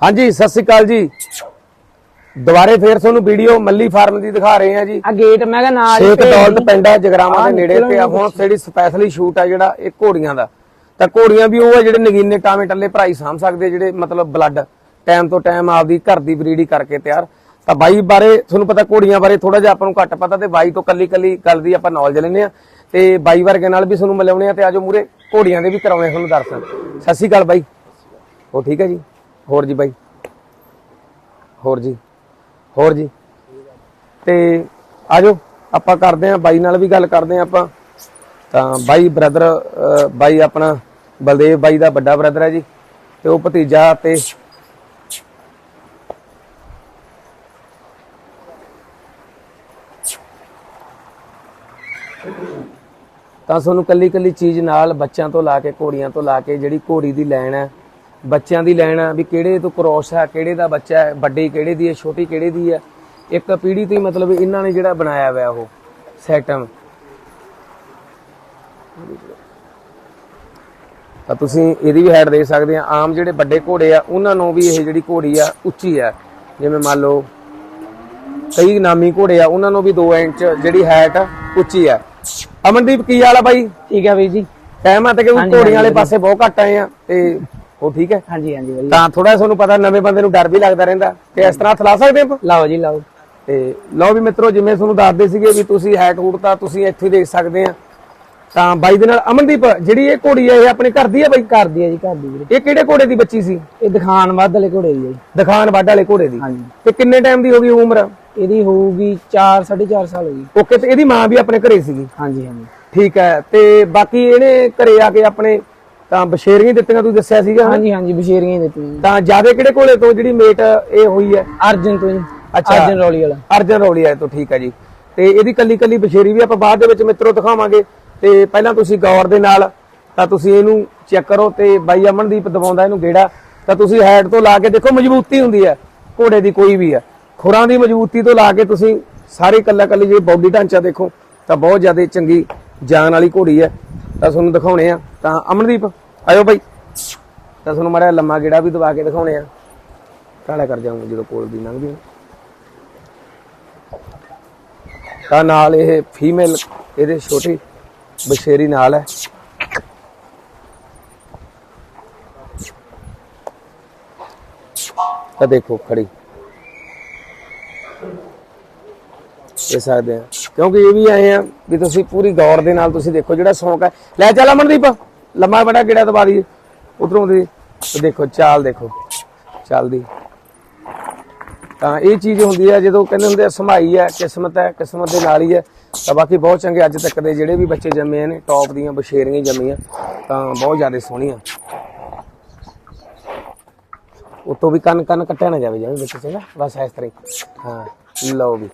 ਹਾਂਜੀ ਸਤਿ ਸ੍ਰੀ ਅਕਾਲ ਜੀ। ਦੁਬਾਰੇ ਫੇਰ ਤੁਹਾਨੂੰ ਵੀਡੀਓ ਮੱਲੀ ਫਾਰਮ ਦੀ ਦਿਖਾ ਰਹੇ ਹਾਂ ਜੀ। ਆ ਗੇਟ ਮੈਂ ਕਿਹਾ ਨਾਲ ਸ਼ੇਖ ਦੌਲਤ। ਪਿੰਡ ਜਗਰਾਵਾਂ ਦੇ ਨੇੜੇ ਤੇ ਆ। ਹੁਣ ਜਿਹੜੀ ਸਪੈਸ਼ਲੀ ਸ਼ੂਟ ਆ ਜਿਹੜਾ ਇਹ ਘੋੜੀਆਂ ਦਾ। ਤਾਂ ਘੋੜੀਆਂ ਵੀ ਉਹ ਆ ਜਿਹੜੇ ਨਗੀਨੇ ਟਾਵੇਂ ਟੱਲੇ ਭਰਾਈ ਸਾਂਭ ਸਕਦੇ ਆ, ਜਿਹੜੇ ਮਤਲਬ ਬਲੱਡ ਟਾਈਮ ਤੋਂ ਟਾਈਮ ਆਪਦੀ ਘਰ ਦੀ ਬਰੀਡੀ ਕਰਕੇ ਤਿਆਰ। ਤਾਂ ਬਾਈ ਬਾਰੇ ਤੁਹਾਨੂੰ ਪਤਾ ਘੋੜੀਆਂ ਬਾਰੇ ਥੋੜਾ ਜਿਹਾ ਆਪਾਂ ਨੂੰ ਘੱਟ ਪਤਾ ਤੇ ਬਾਈ ਤੋਂ ਕੱਲੀ ਕੱਲੀ ਗੱਲ ਦੀ ਆਪਾਂ ਨੌਲੇਜ ਲੈਂਦੇ ਆ ਤੇ ਬਾਈ ਵਰਗੇ ਨਾਲ ਵੀ ਤੁਹਾਨੂੰ ਮਿਲਾਉਣੇ ਆ ਤੇ ਆਜੋ ਮੂਰੇ। ਘੋੜੀਆਂ ਦੇ ਵੀ ਕਰਾਉਣੇ ਆ ਤੁਹਾਨੂੰ ਦਰਸ਼ਨ। ਸਤਿ ਸ਼੍ਰੀ ਅਕਾਲ ਬਾਈ। ਉਹ ਠੀਕ ਹੈ ਜੀ? ਹੋਰ ਜੀ ਬਾਈ। ਹੋਰ ਜੀ। ਹੋਰ ਜੀ। ਤੇ ਆਜੋ, ਆਪਾਂ ਕਰਦੇ ਆਂ ਬਾਈ ਨਾਲ ਵੀ ਗੱਲ ਕਰਦੇ ਆਂ ਆਪਾਂ। ਤਾਂ ਬਾਈ ਬ੍ਰਦਰ ਬਾਈ ਆਪਣਾ ਬਲਦੇਵ ਬਾਈ ਦਾ ਵੱਡਾ ਬ੍ਰਦਰ ਹੈ ਜੀ। ਤੇ ਉਹ ਭਤੀਜਾ ਤੇ ਤਾਂ ਤੁਹਾਨੂੰ ਕੱਲੀ ਕੱਲੀ ਚੀਜ਼ ਨਾਲ ਬੱਚਿਆਂ ਤੋਂ ਲਾ ਕੇ, ਘੋੜੀਆਂ ਤੋਂ ਲਾ ਕੇ, ਜਿਹੜੀ ਘੋੜੀ ਦੀ ਲਾਈਨ ਹੈ ਬੱਚਿਆਂ ਦੀ ਲਾਈਨ ਹੈ ਵੀ ਕਿਹੜੇ ਤੋਂ ਕ੍ਰੋਸ ਹੈ ਕਿਹੜੇ ਦਾ ਬੱਚਾ ਹੈ ਵੱਡੀ ਕਿਹੜੇ ਦੀ ਹੈ ਛੋਟੀ ਕਿਹੜੇ ਦੀ ਹੈ। ਇੱਕ ਪੀੜ੍ਹੀ ਤੋਂ ਹੀ ਮਤਲਬ ਇਹਨਾਂ ਨੇ ਜਿਹੜਾ ਬਣਾਇਆ ਹੋਇਆ ਉਹ ਸੈਟਮ। ਤਾਂ ਤੁਸੀਂ ਇਹਦੀ ਵੀ ਹਾਈਟ ਦੇਖ ਸਕਦੇ ਆ ਆਮ ਜਿਹੜੇ ਵੱਡੇ ਘੋੜੇ ਆ ਉਹਨਾਂ ਨੂੰ ਵੀ ਇਹ ਜਿਹੜੀ ਘੋੜੀ ਆ ਉੱਚੀ ਆ ਜਿਵੇਂ ਮੰਨ ਲਓ ਕਈ ਨਾਮੀ ਘੋੜੇ ਆ ਉਹਨਾਂ ਨੂੰ ਵੀ 2 ਇੰਚ ਜਿਹੜੀ ਹਾਈਟ ਉੱਚੀ ਆ ਅਮਨਦੀਪ ਕੀ ਹਾਲ ਆ ਬਾਈ? ਠੀਕ ਹੈ ਵੀਰ ਜੀ। ਟਾਈਮ ਆ ਤੇ ਕਿ ਘੋੜੀਆਂ ਵਾਲੇ। ਪਾਸੇ ਬਹੁਤ ਘੱਟ ਆਏ ਆ ਤੇ ਉਹ ਠੀਕ ਹੈ? ਹਾਂਜੀ ਹਾਂਜੀ ਵਧੀਆ। ਤਾਂ ਥੋੜਾ ਤੁਹਾਨੂੰ ਪਤਾ ਨਵੇਂ ਬੰਦੇ ਨੂੰ ਡਰ ਵੀ ਲੱਗਦਾ ਰਹਿੰਦਾ। ਤੇ ਇਸ ਤਰ੍ਹਾਂ ਥਲਾ ਸਕਦੇ ਆਪਾਂ? ਲਾਓ ਜੀ ਲਾਓ। ਤੇ ਲਓ ਵੀ ਮਿੱਤਰੋ ਜਿਵੇਂ ਤੁਹਾਨੂੰ ਦੱਸਦੇ ਸੀਗੇ ਵੀ ਤੁਸੀਂ ਹੈਟ ਹੂਟ ਤਾਂ ਤੁਸੀਂ ਇੱਥੇ ਦੇਖ ਸਕਦੇ ਆ। ਤਾਂ ਬਾਈ ਦੇ ਨਾਲ ਅਮਨਦੀਪ ਜਿਹੜੀ ਇਹ ਘੋੜੀ ਹੈ ਇਹ ਆਪਣੇ ਘਰ ਦੀ ਹੈ ਬਾਈ? ਘਰ ਦੀ ਹੈ ਜੀ ਘਰ ਦੀ ਵੀਰੇ। ਇਹ ਕਿਹੜੇ ਘੋੜੇ ਦੀ ਬੱਚੀ ਸੀ? ਇਹ ਦਿਖਾਣ ਵੱਧ ਵਾਲੇ ਘੋੜੇ ਦੀ ਹੈ ਜੀ। ਦਿਖਾਨ ਵੱਡ ਵਾਲੇ ਘੋੜੇ ਦੀ। ਹਾਂਜੀ। ਤੇ ਕਿੰਨੇ ਟਾਈਮ ਦੀ ਹੋ ਗਈ ਉਮਰ? ਇਹਦੀ ਹੋਊਗੀ 4 4.5 ਸਾਲ ਹੋ ਗਈ। ਓਕੇ ਤੇ ਇਹਦੀ ਮਾਂ ਵੀ ਆਪਣੇ ਘਰੇ ਸੀਗੀ? ਹਾਂਜੀ ਹਾਂਜੀ। ਠੀਕ ਹੈ ਤੇ ਬਾਕੀ ਇਹਨੇ ਘਰੇ ਆ ਕੇ ਆਪਣੇ ਤਾਂ ਬਸ਼ੇਰੀਆਂ ਦਿੱਤੀਆਂ ਤੂੰ ਦੱਸਿਆ ਸੀਗਾ ਹਾਂਜੀ ਹਾਂਜੀ ਬਸ਼ੇਰੀਆਂ ਹੀ ਦਿੱਤੀਆਂ। ਜੀ। ਤਾਂ ਜਿਆਦੇ ਕਿਹੜੇ ਘੋੜੇ ਤੋਂ ਜਿਹੜੀ ਮੇਟ ਇਹ ਹੋਈ ਹੈ? ਅਰਜਨ ਤੋਂ ਜੀ ਅੱਛਾ। ਅਰਜਨ ਰੌਲੀ ਵਾਲਾ। ਅਰਜਨ ਰੌਲੀਆ ਤੋਂ ਠੀਕ ਹੈ ਜੀ। ਤੇ ਇਹਦੀ ਕੱਲੀ ਕੱਲੀ ਬਸ਼ੇਰੀ ਵੀ ਆਪਾਂ ਬਾਅਦ ਦੇ ਵਿੱਚ ਮਿੱਤਰੋ ਦਿਖਾਵਾਂਗੇ। ਤੇ ਪਹਿਲਾਂ ਤੁਸੀਂ ਗੌਰ ਦੇ ਨਾਲ ਤਾਂ ਤੁਸੀਂ ਇਹਨੂੰ ਚੈੱਕ ਕਰੋ ਤੇ ਬਾਈ ਅਮਨਦੀਪ ਦਵਾਉਂਦਾ ਇਹਨੂੰ ਗੇੜਾ। ਤਾਂ ਤੁਸੀਂ ਹੈਡ ਤੋਂ ਲਾ ਕੇ ਦੇਖੋ ਮਜ਼ਬੂਤੀ ਹੁੰਦੀ ਹੈ। ਘੋੜੇ ਦੀ ਕੋਈ ਵੀ ਹੈ। ਖੁਰਾਂ ਦੀ ਮਜ਼ਬੂਤੀ ਤੋਂ ਲਾ ਕੇ ਤੁਸੀਂ ਸਾਰੇ ਕੱਲਾ ਕੱਲੀ ਜਿਹੜੀ ਬਾਡੀ ਢਾਂਚਾ ਦੇਖੋ ਤਾਂ ਬਹੁਤ ਜ਼ਿਆਦਾ ਚੰਗੀ ਜਾਨ ਵਾਲੀ ਘੋੜੀ ਹੈ। ਤਾਂ ਤੁਹਾਨੂੰ ਦਿਖਾਉਣੇ ਆ। ਤਾਂ ਅਮਨਦੀਪ ਆਇਓ ਬਾਈ। ਤਾਂ ਤੁਹਾਨੂੰ ਮਾੜਾ ਲੰਮਾ ਗੇੜਾ ਵੀ ਦਵਾ ਕੇ ਦਿਖਾਉਣੇ ਆ। ਕਾਲਾ ਕਰ ਜਾਵਾਂਗੇ ਜਦੋਂ ਕੋਲ ਦੀ ਲੰਘਦੀ ਤਾਂ ਨਾਲ ਇਹ ਫੀਮੇਲ ਇਹਦੇ ਛੋਟੀ ਬਸ਼ੇਰੀ ਨਾਲ ਹੈ। ਤਾਂ ਦੇਖੋ ਖੜੀ। ਇਹ ਸਕਦੇ ਆ। ਕਿਉਂਕਿ ਇਹ ਵੀ ਆਏ ਆ ਵੀ ਤੁਸੀਂ ਪੂਰੀ ਗੌਰ ਦੇ ਨਾਲ ਤੁਸੀਂ ਦੇਖੋ ਜਿਹੜਾ ਸ਼ੌਂਕ ਹੈ। ਲੈ ਚੱਲ ਅਮਨਦੀਪ। ਲੰਮਾ ਬੜਾ ਕਿਹੜਾ ਦਬਾ ਦੀ ਉਧਰੋਂ ਦੀ। ਦੇਖੋ, ਚਾਲ ਦੇਖੋ। ਚੱਲਦੀ ਤਾਂ ਇਹ ਚੀਜ਼ ਹੁੰਦੀ ਹੈ, ਜਦੋਂ ਕਹਿੰਦੇ ਹੁੰਦੇ ਆ, ਸਮਾਈ ਹੈ, ਕਿਸਮਤ ਹੈ, ਕਿਸਮਤ ਦੇ ਨਾਲ ਹੀ ਹੈ। ਤਾਂ ਬਾਕੀ ਬਹੁਤ ਚੰਗੇ ਅੱਜ ਤੱਕ ਦੇ ਜਿਹੜੇ ਵੀ ਬੱਚੇ ਜੰਮੇ ਨੇ ਟੌਪ ਦੀਆਂ, ਬਸ਼ੇਰੀਆਂ ਜੰਮੀਆਂ, ਤਾਂ ਬਹੁਤ ਜ਼ਿਆਦਾ ਸੋਹਣੀਆਂ। ਉਤੋਂ ਵੀ ਕੰਨ ਕੰਨ ਕੱਟਿਆ ਨਾ ਜਾਵੇ, ਜਿਵੇਂ ਵਿੱਚ ਚੰਗਾ। ਬਸ ਇਸ ਤਰ੍ਹਾਂ ਹਾਂ, ਲਓ ਵੀ।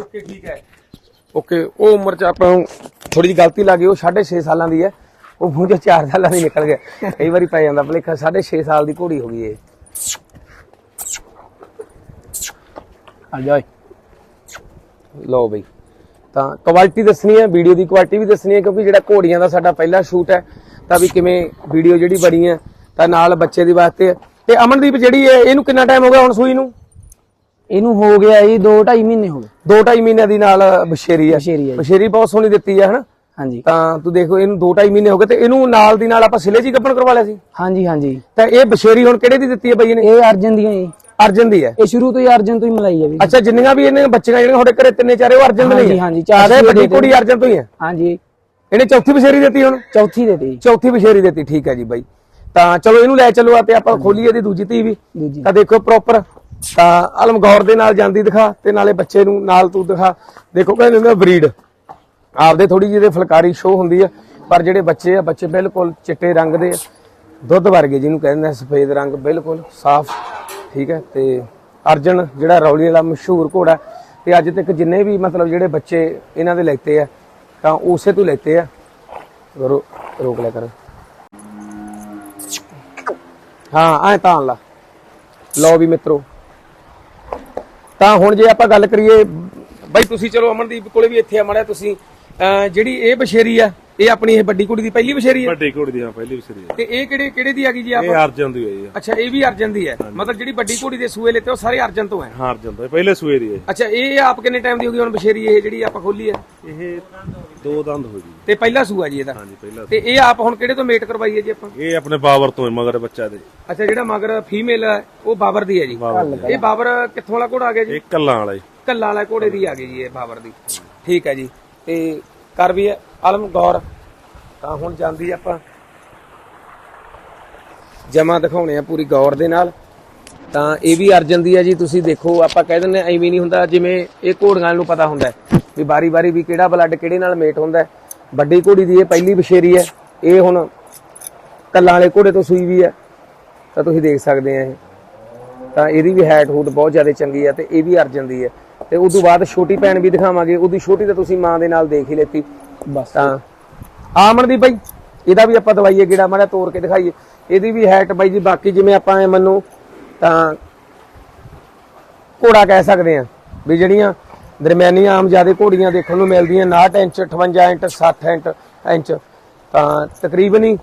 ਓਕੇ, ਠੀਕ ਹੈ। ਓਕੇ, ਉਹ ਉਮਰ ਚ ਆਪਾਂ ਥੋੜੀ ਜਿਹੀ ਗਲਤੀ ਲੱਗ ਗਈ, ਉਹ 6.5 ਸਾਲਾਂ ਦੀ ਹੈ। ਉਹ ਮੂੰਹ ਚੋਂ 4 ਸਾਲਾਂ ਦੀ ਨਿਕਲ ਗਿਆ। ਕਈ ਵਾਰੀ ਪੈ ਜਾਂਦਾ ਭਲੇਖਾ 6.5 ਸਾਲ ਦੀ ਘੋੜੀ ਹੋ ਗਈ ਇਹ। ਆ ਜਾਓ ਲਓ ਬਈ। ਤਾਂ ਕੁਆਲਿਟੀ ਦੱਸਣੀ ਹੈ ਵੀਡੀਓ ਦੀ ਕੁਆਲਿਟੀ ਵੀ ਦੱਸਣੀ ਹੈ, ਕਿਉਂਕਿ ਜਿਹੜਾ ਘੋੜੀਆਂ ਦਾ ਸਾਡਾ ਪਹਿਲਾ ਸ਼ੂਟ ਹੈ, ਤਾਂ ਵੀ ਕਿਵੇਂ ਵੀਡੀਓ ਜਿਹੜੀ ਬਣੀ ਹੈ, ਤਾਂ ਨਾਲ ਬੱਚੇ ਦੀ ਵਾਸਤੇ ਤੇ ਅਮਨਦੀਪ ਜਿਹੜੀ ਹੈ, ਇਹਨੂੰ ਕਿੰਨਾ ਟਾਈਮ ਹੋ ਗਿਆ ਹੁਣ ਸੂਈ ਨੂੰ? ਇਹਨੂੰ ਹੋ ਗਿਆ ਜੀ 2 2.5 ਮਹੀਨੇ ਹੋ ਗਏ। 2.5 ਮਹੀਨਿਆਂ ਦੀ ਨਾਲ ਬਸ਼ੇਰੀ ਹੈ ਬਸ਼ੇਰੀ ਹੈ ਜੀ। ਬਸ਼ੇਰੀ ਬਹੁਤ ਸੋਹਣੀ ਦਿੱਤੀ ਹੈ ਹਨਾ? ਹਾਂਜੀ। ਤਾਂ ਤੂੰ ਦੇਖੋ ਇਹਨੂੰ 2.5 ਮਹੀਨੇ ਹੋ ਗਏ ਤੇ ਇਹਨੂੰ ਨਾਲ ਦੀ ਨਾਲ ਆਪਾਂ ਸਿਲੇ ਜੀ ਗੱਪਣ ਕਰਵਾ ਲਿਆ ਸੀ। ਹਾਂਜੀ ਹਾਂਜੀ। ਤਾਂ ਇਹ ਬਸ਼ੇਰੀ ਹੁਣ ਕਿਹੜੇ ਦੀ ਦਿੱਤੀ ਹੈ ਬਈ ਇਹਨੇ? ਇਹ ਅਰਜਨ ਦੀਆਂ ਜੀ। ਅਰਜਨ ਦੀ ਹੈ ਇਹ ਸ਼ੁਰੂ ਤੋਂ ਹੀ ਅਰਜਨ ਤੋਂ ਹੀ ਮਲਾਈ ਹੈ ਵੀ। ਅੱਛਾ ਜਿੰਨੀਆਂ ਵੀ ਇਹਨੇ ਬੱਚੀਆਂ ਜਿਹੜੀਆਂ ਤੁਹਾਡੇ ਘਰੇ ਤਿੰਨੇ ਚਾਰੇ ਉਹ ਅਰਜਨ ਦੇ ਹਾਂਜੀ, ਨਹੀਂ ਹੈ ਹਾਂਜੀ, ਚਾਰ ਸੂਏ ਵੱਡੀ ਦੇ ਕੁੜੀ ਅਰਜਨ ਤੋਂ ਹੀ ਹੈ ਹਾਂਜੀ। ਇਹਨੇ ਚੌਥੀ ਬਸ਼ੇਰੀ ਦਿੱਤੀ ਹੁਣ? ਚੌਥੀ ਦੇ ਤੇ ਜੀ ਚੌਥੀ ਬਸ਼ੇਰੀ ਦਿੱਤੀ ਠੀਕ ਹੈ ਜੀ ਬਾਈ। ਤਾਂ ਚਲੋ ਇਹਨੂੰ ਲੈ ਚੱਲੋ ਆ ਤੇ ਆਪਾਂ ਖੋਲੀਏ ਇਹਦੀ ਦੂਜੀ ਧੀ ਵੀ। ਦੂਜੀ। ਤਾਂ ਦੇਖੋ ਪ੍ਰੋਪਰ ਤਾਂ ਅਲਮ ਦੇ ਨਾਲ ਜਾਂਦੀ ਦਿਖਾ ਤੇ ਨਾਲੇ ਬੱਚੇ ਨੂੰ ਨਾਲ ਤੂੰ ਦਿਖਾ। ਦੇਖੋ ਕਹਿੰਦੇ ਹੁੰਦੇ ਬਰੀਡ। ਆਪਦੇ ਥੋੜੀ ਜਿਹੀ ਇਹਦੇ ਫਲਕਾਰੀ ਸ਼ੋ ਹੁੰਦੀ ਆ ਪਰ ਜਿਹੜੇ ਬੱਚੇ ਆ ਬੱਚੇ ਬਿਲਕੁਲ ਚਿੱਟੇ ਰੰਗ ਦੇ ਆ, ਦੁੱਧ ਵਰਗੇ ਜਿਹਨੂੰ ਕਹਿੰਦੇ ਆ ਸਫੇਦ ਰੰਗ ਬਿਲਕੁਲ ਸਾਫ਼ ਠੀਕ ਹੈ ਤੇ ਅਰਜਨ ਜਿਹੜਾ ਰੌਲੀ ਵਾਲਾ ਮਸ਼ਹੂਰ ਘੋੜਾ ਤੇ ਅੱਜ ਤੱਕ ਜਿੰਨੇ ਵੀ ਮਤਲਬ ਜਿਹੜੇ ਬੱਚੇ ਇਹਨਾਂ ਦੇ ਲੈਤੇ ਆ ਤਾਂ ਉਸੇ ਤੋਂ ਲੈਤੇ ਆ। ਰੋ- ਰੋਕ ਲਿਆ ਕਰ। ਹਾਂ ਐ ਤਾਂ ਲਾ। ਲਓ ਵੀ ਮਿੱਤਰੋ ਤਾਂ ਹੁਣ ਜੇ ਆਪਾਂ ਗੱਲ ਕਰੀਏ, ਬਾਈ ਤੁਸੀਂ ਚਲੋ ਅਮਨਦੀਪ ਕੋਲੇ ਵੀ ਇੱਥੇ ਆ ਮੜਿਆ ਤੁਸੀਂ ਜਿਹੜੀ ਇਹ ਬਸ਼ੇਰੀ ਆ ਇਹ ਆਪਣੀ ਇਹ ਵੱਡੀ ਕੁੜੀ ਦੀ ਪਹਿਲੀ ਬਸ਼ੇਰੀ ਆ ਵੱਡੀ ਘੋੜੀ ਦੀ ਹਾਂ ਪਹਿਲੀ ਵਿਸਰੀ ਹੈ। ਤੇ ਇਹ ਕਿਹੜੇ ਕਿਹੜੇ ਦੀ ਆ ਗਈ ਜੀ ਇਹ ਆਪ? ਅਰਜਨ ਦੀ ਹੈ ਅੱਛਾ ਇਹ ਵੀ ਅਰਜਨ ਦੀ ਹੈ। ਮਤਲਬ ਜਿਹੜੀ ਵੱਡੀ ਕੁੜੀ ਦੇ ਸੂਏ ਲਿੱਤੇ ਉਹ ਸਾਰੇ ਅਰਜਨ ਤੋਂ ਹੈ? ਹਾਂ ਅਰਜਨ ਦਾ ਪਹਿਲੇ ਸੂਏ ਦੀ ਹੈ। ਅੱਛਾ ਇਹ ਆਪ ਕਿੰਨੇ ਟਾਈਮ ਦੀ ਹੋ ਗਈ ਹੁਣ ਬਸ਼ੇਰੀ ਇਹ ਜਿਹੜੀ ਆਪਾਂ ਖੋਲੀ ਹੈ? ਇਹ ਦੋ ਦੰਦ ਹੋ ਗਈ। ਤੇ ਪਹਿਲਾ ਸੂਆ ਜੀ ਇਹਦਾ? ਹਾਂਜੀ ਪਹਿਲਾ ਤੇ ਇਹ ਆਪ ਹੁਣ ਕਿਹੜੇ ਤੋਂ ਮੇਟ ਕਰਵਾਈ ਹੈ ਜੀ ਆਪਾਂ? ਇਹ ਆਪਣੇ ਬਾਵਰ ਤੋਂ ਹੈ ਮਗਰ ਬੱਚਾ ਦੇ। ਅੱਛਾ ਜਿਹੜਾ ਮਗਰ ਫੀਮੇਲ ਹੈ ਉਹ ਬਾਬਰ ਦੀ ਹੈ ਜੀ। ਬਾਬਰ। ਇਹ ਬਾਬਰ ਕਿੱਥੋਂ ਵਾਲਾ ਘੋੜਾ ਆ ਗਿਆ ਜੀ? ਇਹ ਕੱਲਾਂ ਵਾਲਾ ਜੀ ਕੱਲਾ ਵਾਲਾ ਘੋੜੇ ਦੀ ਆ ਗਈ ਜੀ ਇਹ ਬਾਬਰ ਦੀ। ਠੀਕ ਹੈ ਜੀ। ਤੇ ਕਰ ਵੀ ਆਲਮ ਗੌਰ। ਤਾਂ ਹੁਣ ਜਾਂਦੀ ਆਪਾਂ। ਜਮਾ ਦਿਖਾਉਣੇ ਆ ਪੂਰੀ ਗੌਰ ਦੇ ਨਾਲ। ਤਾਂ ਇਹ ਵੀ ਅਰਜਨ ਦੀ ਆ ਜੀ ਤੁਸੀਂ ਦੇਖੋ ਆਪਾਂ ਕਹਿ ਦਿੰਦੇ ਆ, ਐਵੇਂ ਨਹੀਂ ਹੁੰਦਾ ਜਿਵੇਂ ਇਹ ਘੋੜੀਆਂ ਨੂੰ ਪਤਾ ਹੁੰਦਾ ਵੀ ਬਾਰੀ-ਬਾਰੀ ਵੀ ਕਿਹੜਾ ਬਲੱਡ ਕਿਹੜੇ ਨਾਲ ਮੇਟ ਹੁੰਦਾ ਵੱਡੀ ਘੋੜੀ ਦੀ ਇਹ ਪਹਿਲੀ ਬਸ਼ੇਰੀ ਹੈ ਇਹ ਹੁਣ ਕੱਲਾਂ ਵਾਲੇ ਘੋੜੇ ਤੋਂ ਸੂਈ ਵੀ ਹੈ। ਤਾਂ ਤੁਸੀਂ ਦੇਖ ਸਕਦੇ ਆ ਇਹ। ਤਾਂ ਇਹਦੀ ਵੀ ਹੈਟ ਹੂਟ ਬਹੁਤ ਜ਼ਿਆਦਾ ਚੰਗੀ ਆ ਤੇ ਇਹ ਵੀ ਅਰਜਨ ਦੀ ਹੈ। ਤੇ ਉਸ ਤੋਂ ਬਾਅਦ ਛੋਟੀ ਭੈਣ ਵੀ ਦਿਖਾਵਾਂਗੇ ਉਹਦੀ ਛੋਟੀ ਤਾਂ ਤੁਸੀਂ ਮਾਂ ਦੇ ਨਾਲ ਦੇਖ ਹੀ ਲੈਤੀ। ਬਸ। ਤਾਂ ਆਮਣ ਦੀ ਬਾਈ ਇਹਦਾ ਵੀ ਆਪਾਂ ਦਵਾਈਏ ਗੇੜਾ ਮਾੜਾ ਤੋੜ ਕੇ ਦਿਖਾਈਏ। ਇਹਦੀ ਵੀ ਹਾਈਟ ਬਾਈ ਜੀ ਬਾਕੀ ਜਿਵੇਂ ਆਪਾਂ ਐ ਮੰਨੋ ਤਾਂ ਘੋੜਾ ਕਹਿ ਸਕਦੇ ਆ ਵੀ ਜਿਹੜੀਆਂ ਦਰਮਿਆਨੀਆਂ ਆਮ ਜਿਆਦੇ ਘੋੜੀਆਂ ਦੇਖਣ ਨੂੰ ਮਿਲਦੀਆਂ 59 ਇੰਚ 58 ਇੰਚ 60 ਇੰਚ ਇੰਚ। ਤਾਂ ਤਕਰੀਬਨ ਹੀ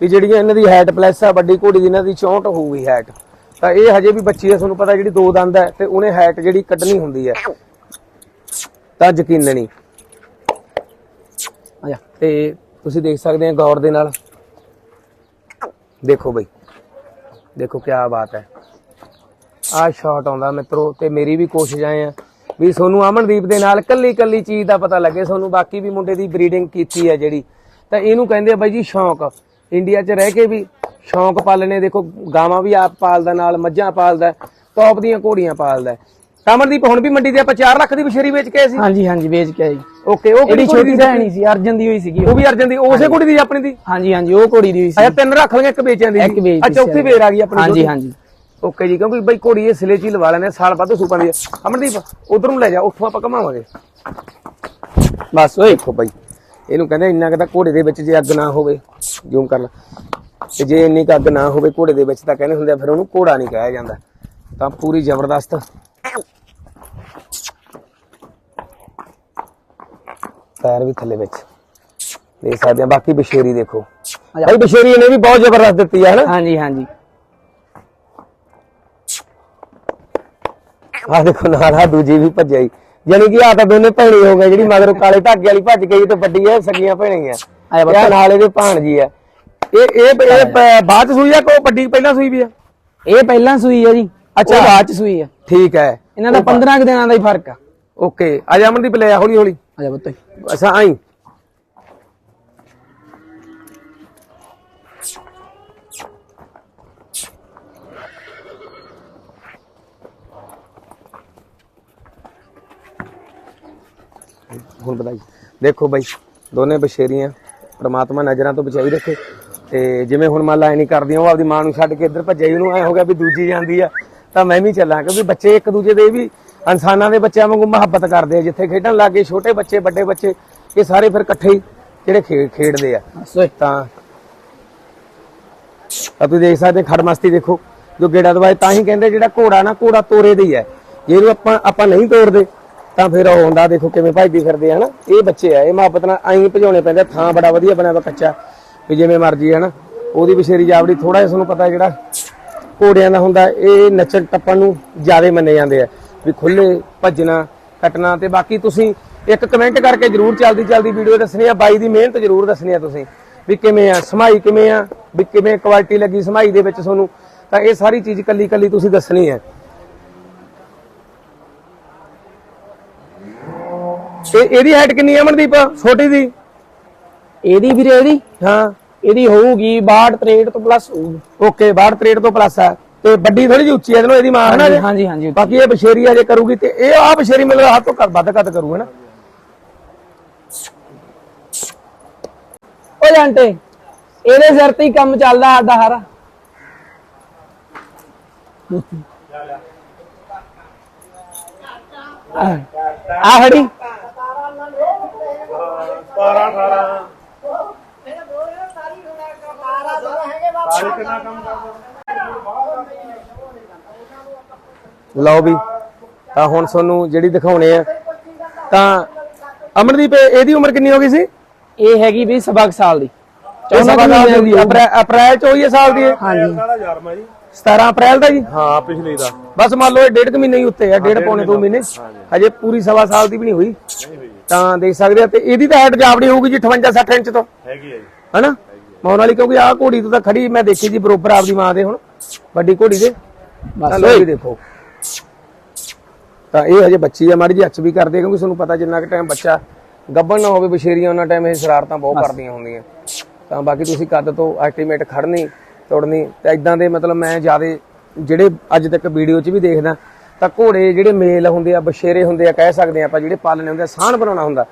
ਵੀ ਜਿਹੜੀਆਂ ਇਹਨਾਂ ਦੀ ਹਾਈਟ ਪਲੱਸ ਆ ਵੱਡੀ ਘੋੜੀ ਦੀ ਇਹਨਾਂ ਦੀ 64 ਹੋਊਗੀ ਹਾਈਟ ਤਾਂ ਇਹ ਹਜੇ ਵੀ ਬੱਚੀ ਹੈ ਤੁਹਾਨੂੰ ਪਤਾ ਜਿਹੜੀ ਦੋ ਦੰਦ ਹੈ ਤੇ ਉਹਨੇ ਹੈਟ ਜਿਹੜੀ ਕੱਢਣੀ ਹੁੰਦੀ ਹੈ। ਤਾਂ ਯਕੀਨਣੀ ਹੀ ਤੇ ਤੁਸੀਂ ਦੇਖ ਸਕਦੇ ਆ ਗੌਰ ਦੇ ਨਾਲ। ਦੇਖੋ ਬਈ, ਦੇਖੋ ਕੀ ਬਾਤ ਹੈ। ਆਹ ਸ਼ਾਟ ਆਉਂਦਾ ਮਿੱਤਰੋ, ਤੇ ਮੇਰੀ ਵੀ ਕੋਸ਼ਿਸ਼ ਆਏ ਆ ਵੀ ਤੁਹਾਨੂੰ ਅਮਨਦੀਪ ਦੇ ਨਾਲ ਕੱਲੀ ਕੱਲੀ ਚੀਜ਼ ਦਾ ਪਤਾ ਲੱਗੇ ਤੁਹਾਨੂੰ ਬਾਕੀ ਵੀ ਮੁੰਡੇ ਦੀ ਬਰੀਡਿੰਗ ਕੀਤੀ ਹੈ ਜਿਹੜੀ। ਤਾਂ ਇਹਨੂੰ ਕਹਿੰਦੇ ਆ ਬਾਈ ਜੀ ਸ਼ੌਂਕ। ਇੰਡੀਆ 'ਚ ਰਹਿ ਕੇ ਵੀ ਸ਼ੌਂਕ ਪਾਲਣੇ ਦੇਖੋ ਗਾਵਾਂ ਵੀ ਆਪ ਪਾਲਦਾ ਨਾਲ ਮੱਝਾਂ ਪਾਲਦਾ ਟੌਪ ਦੀਆਂ ਘੋੜੀਆਂ ਪਾਲਦਾ। ਤਾਂ ਅਮਨਦੀਪ ਹੁਣ ਵੀ ਮੰਡੀ ਤੇ ਆਪਾਂ 4 ਲੱਖ ਦੀ ਬਸ਼ੇਰੀ ਵੇਚ ਕੇ ਆਏ ਸੀ? ਹਾਂਜੀ ਹਾਂਜੀ ਵੇਚ ਕੇ ਆਈ ਓਕੇ ਉਹ ਕਿਹੜੀ ਛੋਟੀ ਭੈਣੀ ਸੀ ਅਰਜਨ ਦੀ ਹੋਈ ਸੀਗੀ ਉਹ। ਵੀ ਅਰਜਨ ਦੀ ਉਸੇ ਕੁੜੀ ਦੀ ਆਪਣੀ ਦੀ? ਹਾਂਜੀ ਹਾਂਜੀ ਉਹ ਘੋੜੀ ਦੀ ਹੋਈ ਸੀ। ਅੱਛਾ ਤਿੰਨ ਰੱਖ ਲਈਆਂ ਇੱਕ ਵੇਚਾਂ ਦੀ? ਇੱਕ ਵੇਚ ਅੱਛਾ ਉੱਥੇ ਵੇਰ ਆ ਗਈ ਆਪਣੀ ਹਾਂਜੀ ਹਾਂਜੀ। ਓਕੇ ਜੀ ਕਿਉਂਕਿ ਬਈ ਘੋੜੀ ਇਹ ਸਿਲੇ ਚ ਹੀ ਲਵਾ ਲੈਣੇ ਸਾਲ ਬਾਅਦ ਸੂਪਾਂ ਦੀ। ਆ। ਅਮਨਦੀਪ ਉਧਰ ਨੂੰ ਲੈ ਜਾ ਉੱਥੋਂ ਆਪਾਂ ਕਮਾਵਾਂਗੇ। ਬਸ ਓਏ ਦੇਖੋ ਬਾਈ ਇਹਨੂੰ ਕਹਿੰਦੇ ਇੰਨਾ ਕਿ ਤਾਂ ਘੋੜੇ ਦੇ ਵਿੱਚ ਜੇ ਅੱਗ ਨਾ ਹੋਵੇ ਜ਼ੂਮ ਕਰ ਲੈ। ਤੇ ਜੇ ਇੰਨੀ ਕੁ ਅੱਗ ਨਾ ਹੋਵੇ ਘੋੜੇ ਦੇ ਵਿੱਚ ਤਾਂ ਕਹਿੰਦੇ ਹੁੰਦੇ ਆ ਫਿਰ ਉਹਨੂੰ ਘੋੜਾ ਨਹੀਂ ਕਿਹਾ ਜਾਂਦਾ। ਤਾਂ ਪੂਰੀ ਜ਼ਬਰਦਸਤ। ਪੈਰ ਵੀ ਥੱਲੇ ਵਿੱਚ। ਦੇਖ ਸਕਦੇ ਆ ਬਾਕੀ ਬਸ਼ੇਰੀ ਦੇਖੋ। ਜਾ। ਭਾਈ ਬਸ਼ੇਰੀ ਇਹਨੇ ਵੀ ਬਹੁਤ ਜ਼ਬਰਦਸਤ ਦਿੱਤੀ ਹੈ ਨਾ ਹਾਂਜੀ ਹਾਂਜੀ। ਆ ਦੇਖੋ ਨਾਲ ਆ ਦੂਜੀ ਵੀ ਭੱਜਾਈ ਯਾਨੀ ਕਿ ਆ ਤਾਂ ਦੋਨੇ ਭੈਣੇ ਹੋ ਗਏ ਜਿਹੜੀ ਮਗਰੋਂ ਕਾਲੇ ਧਾਗੇ ਵਾਲੀ ਭੱਜ ਗਈ ਤੇ ਵੱਡੀ ਐ ਸਗੀਆਂ ਭੈਣੀਆਂ। ਇਹ ਨਾਲ ਇਹਦੇ ਭਾਣਜੀ ਆ। ਇਹ ਇਹ ਇਹ ਪ- ਬਾਅਦ ਚ ਸੂਈ ਆ ਕੋ ਵੱਡੀ ਪਹਿਲਾਂ ਸੂਈ ਵੀ ਆ? ਇਹ ਪਹਿਲਾਂ ਸੂਈ ਆ ਜੀ। ਅੱਛਾ। ਉਹ ਬਾਅਦ ਚ ਸੂਈ ਆ। ਠੀਕ ਹੈ। ਇਹਨਾਂ ਦਾ 15 ਕੁ ਦਿਨਾਂ ਦਾ ਹੀ ਫ਼ਰਕ ਆ। ਓਕੇ। ਆ ਜਾ ਅਮਨਦੀਪ ਲੈ ਆ ਹੌਲੀ ਹੌਲੀ। ਆ ਜਾ ਪੁੱਤ। ਅੱਛਾ ਆਈ। ਹੁਣ ਬਤਾਈ। ਦੇਖੋ ਬਾਈ ਦੋਨੇ ਬਸ਼ੇਰੀਆਂ ਪ੍ਰਮਾਤਮਾ ਨਜ਼ਰਾਂ ਤੋਂ ਬਚਾਈ ਰੱਖੇ। ਤੇ ਜਿਵੇਂ ਹੁਣ ਮੰਨ ਲਾ ਐ ਨਹੀਂ ਕਰਦੀਆਂ ਉਹ ਆਪਦੀ ਮਾਂ ਨੂੰ ਛੱਡ ਕੇ ਇੱਧਰ ਭੱਜਿਆ ਉਹਨੂੰ ਐ ਹੋ ਗਿਆ ਵੀ ਦੂਜੀ ਜਾਂਦੀ ਆ ਤਾਂ ਮੈਂ ਵੀ ਚੱਲਾਂ ਕਿਉਂਕਿ ਬੱਚੇ ਇੱਕ ਦੂਜੇ ਦੇ ਵੀ ਇਨਸਾਨਾਂ ਦੇ ਬੱਚਿਆਂ ਵਾਂਗੂ ਮੁਹੱਬਤ ਕਰਦੇ ਆ ਜਿੱਥੇ ਖੇਡਣ ਲੱਗੇ ਛੋਟੇ ਬੱਚੇ ਵੱਡੇ ਬੱਚੇ ਇਹ ਸਾਰੇ ਫਿਰ ਇਕੱਠੇ ਹੀ ਜਿਹੜੇ ਖੇਡ ਖੇਡਦੇ ਆ। ਤਾਂ ਆ ਤੁਸੀਂ ਦੇਖ ਸਕਦੇ ਖੜ ਮਸਤੀ ਦੇਖੋ ਜੋ ਗੇੜਾ ਦਵਾਏ ਤਾਂ ਹੀ ਕਹਿੰਦੇ ਜਿਹੜਾ ਘੋੜਾ ਨਾ ਘੋੜਾ ਤੋਰੇ ਦੀ ਹੈ ਜੇ ਇਹਨੂੰ ਆਪਾਂ ਆਪਾਂ ਨਹੀਂ ਤੋਰਦੇ ਤਾਂ ਫਿਰ ਉਹ ਹੁੰਦਾ ਦੇਖੋ ਕਿਵੇਂ ਭੱਜਦੀ ਫਿਰਦੇ ਹਨਾ? ਇਹ ਬੱਚੇ ਆ ਇਹ ਮੁਹੱਬਤ ਨਾਲ ਐਂ ਭਜਾਉਣੇ ਪੈਂਦੇ। ਥਾਂ ਬੜਾ ਵਧੀਆ ਬਣਿਆ ਵਾ ਕੱਚਾ। ਵੀ ਜਿਵੇਂ ਮਰਜ਼ੀ ਹੈ ਨਾ, ਉਹਦੀ ਬਸ਼ੇਰੀ ਜਾਵੜੀ ਥੋੜਾ ਜਿਹਾ ਤੁਹਾਨੂੰ ਪਤਾ ਜਿਹੜਾ ਘੋੜਿਆਂ ਦਾ ਹੁੰਦਾ, ਇਹ ਨੱਚਣ ਟੱਪਣ ਨੂੰ ਜ਼ਿਆਦਾ ਮੰਨੇ ਜਾਂਦੇ ਆ, ਵੀ ਖੁੱਲੇ ਭੱਜਣਾ, ਕੱਟਣਾ ਤੇ ਬਾਕੀ ਤੁਸੀਂ ਇੱਕ ਕਮੈਂਟ ਕਰਕੇ ਜਰੂਰ ਚੱਲਦੀ ਚੱਲਦੀ ਵੀਡੀਓ ਦੱਸਣੀ ਆ, ਬਾਈ ਦੀ ਮਿਹਨਤ ਜਰੂਰ ਦੱਸਣੀ ਆ ਤੁਸੀਂ, ਵੀ ਕਿਵੇਂ ਆ, ਸਮਾਈ ਕਿਵੇਂ ਆ, ਵੀ ਕਿਵੇਂ ਕੁਆਲਿਟੀ ਲੱਗੀ ਸਮਾਈ ਦੇ ਵਿੱਚ ਤੁਹਾਨੂੰ, ਤਾਂ ਇਹ ਸਾਰੀ ਚੀਜ਼ ਕੱਲੀ ਕੱਲੀ ਤੁਸੀਂ ਦੱਸਣੀ ਹੈ ਤੇ ਇਹਦੀ ਹਾਈਟ ਕਿੰਨੀ ਹੈ ਅਮਨਦੀਪ ਛੋਟੀ ਦੀ? ਇਹਦੀ ਵੀਰੇ ਇਹਦੀ? ਹਾਂ। ਇਹਦੀ ਹੋਊਗੀ 62 63 ਤੋਂ ਪਲੱਸ ਹੋਊਗੀ। ਓਕੇ 62 63 ਤੋਂ ਪਲੱਸ ਹੈ ਤੇ ਵੱਡੀ ਥੋੜੀ ਜਿਹੀ ਉੱਚੀ ਹੈ ਇਹਨੂੰ ਇਹਦੀ ਮਾਂ ਹੈ ਨਾ ਜੇ? ਹਾਂਜੀ ਹਾਂਜੀ ਬਾਕੀ ਇਹ ਬਸ਼ੇਰੀ ਅਜੇ ਕਰੂਗੀ ਤੇ ਇਹ ਆ ਬਸ਼ੇਰੀ ਮਿਲਦਾ ਹੱਥ ਤੋਂ ਵੱਧ ਕੱਦ ਕਰੂ ਹੈ ਨਾ ਓ ਜੰਟੇ ਇਹਦੇ ਸਿਰ ਤੇ ਹੀ ਕੰਮ ਚੱਲਦਾ ਸਾਡਾ ਹਰ। ਆ ਖੜੀ ਲਓ ਵੀ ਤਾਂ ਹੁਣ ਤੁਹਾਨੂੰ ਜਿਹੜੀ ਦਿਖਾਉਣੇ ਆ ਤਾਂ ਅਮਨਦੀਪ ਇਹ- ਇਹਦੀ ਉਮਰ ਕਿੰਨੀ ਹੋ ਗਈ ਸੀ? ਇਹ ਹੈਗੀ ਵੀ ਸਬਕ ਸਾਲ ਦੀ। ਇਹ 14 ਸਵਾ ਮਹੀਨਿਆਂ ਦੀ ਹੋਊ। ਅਪ੍ਰੈਲ ਚ ਹੋਈ ਹੈ ਸਾਲ ਦੀ ਹਾਂਜੀ। ਸਾਡਾ ਯਾਰਮਾ ਜੀ 17 ਅਪ੍ਰੈਲ ਦਾ ਜੀ? ਹਾਂ ਪਿਛਲੀ ਦਾ। ਬਸ ਮੰਨ ਲਓ ਇਹ ਡੇਢ ਕੁ ਮਹੀਨੇ ਹੀ ਉੱਤੇ ਆ ਡੇਢ ਪੌਣੇ 2 ਮਹੀਨੇ ਹਜੇ। ਪੂਰੀ ਸਵਾ ਸਾਲ ਦੀ ਵੀ ਨਹੀਂ ਹੋਈ। ਤਾਂ ਦੇਖ ਸਕਦੇ ਆ ਤੇ ਇਹਦੀ ਤਾਂ ਹਾਈਟ ਜਾਵੜੀ ਹੋਊਗੀ ਜੀ 58 60 ਇੰਚ ਤੋਂ। ਹੈਗੀ ਹੈ ਜੀ। ਹਨਾ? ਮਾਉਣ ਵਾਲੀ ਕਿਉਂਕਿ ਆਹ ਘੋੜੀ ਤੋਂ ਤਾਂ ਖੜੀ ਮੈਂ ਦੇਖੀ ਜੀ ਬਰੋਬਰ ਆਪਦੀ ਮਾਂ ਦੇ ਹੁਣ ਵੱਡੀ ਘੋੜੀ ਦੇ। ਤਾਂ ਲਓ ਜੀ ਦੇਖੋ। ਤਾਂ ਇਹ ਹਜੇ ਬੱਚੀ ਆ ਮਾੜੀ ਜੀ ਅੱਛ ਵੀ ਕਰਦੇ ਕਿਉਂਕਿ ਤੁਹਾਨੂੰ ਪਤਾ ਜਿੰਨਾ ਕਿ ਟਾਈਮ ਬੱਚਾ ਗੱਭਣ ਨਾ ਹੋਵੇ ਬਸ਼ੇਰੀਆਂ ਉਹਨਾਂ ਟਾਈਮ ਇਹ ਸ਼ਰਾਰਤਾਂ ਬਹੁਤ ਕਰਦੀਆਂ ਹੁੰਦੀਆਂ। ਤਾਂ ਬਾਕੀ ਤੁਸੀਂ ਕੱਦ ਤੋਂ ਐਸਟੀਮੇਟ ਖੜਨੀ ਤੋੜਨੀ ਤੇ ਇਦਾਂ ਦੇ ਮਤਲਬ ਮੈਂ ਜਿਆਦੇ ਜਿਹੜੇ ਅੱਜ ਤੱਕ ਵੀਡੀਓ 'ਚ ਵੀ ਦੇਖਦਾ ਤਾਂ ਘੋੜੇ ਜਿਹੜੇ ਮੇਲ ਹੁੰਦੇ ਆ ਬਸ਼ੇਰੇ ਹੁੰਦੇ ਆ ਕਹਿ ਸਕਦੇ ਆ ਆਪਾਂ ਜਿਹੜੇ ਪਾਲਣੇ ਹੁੰਦੇ ਆ ਸਾਹਣ ਬਣਾਉਣਾ ਹੁੰਦਾ।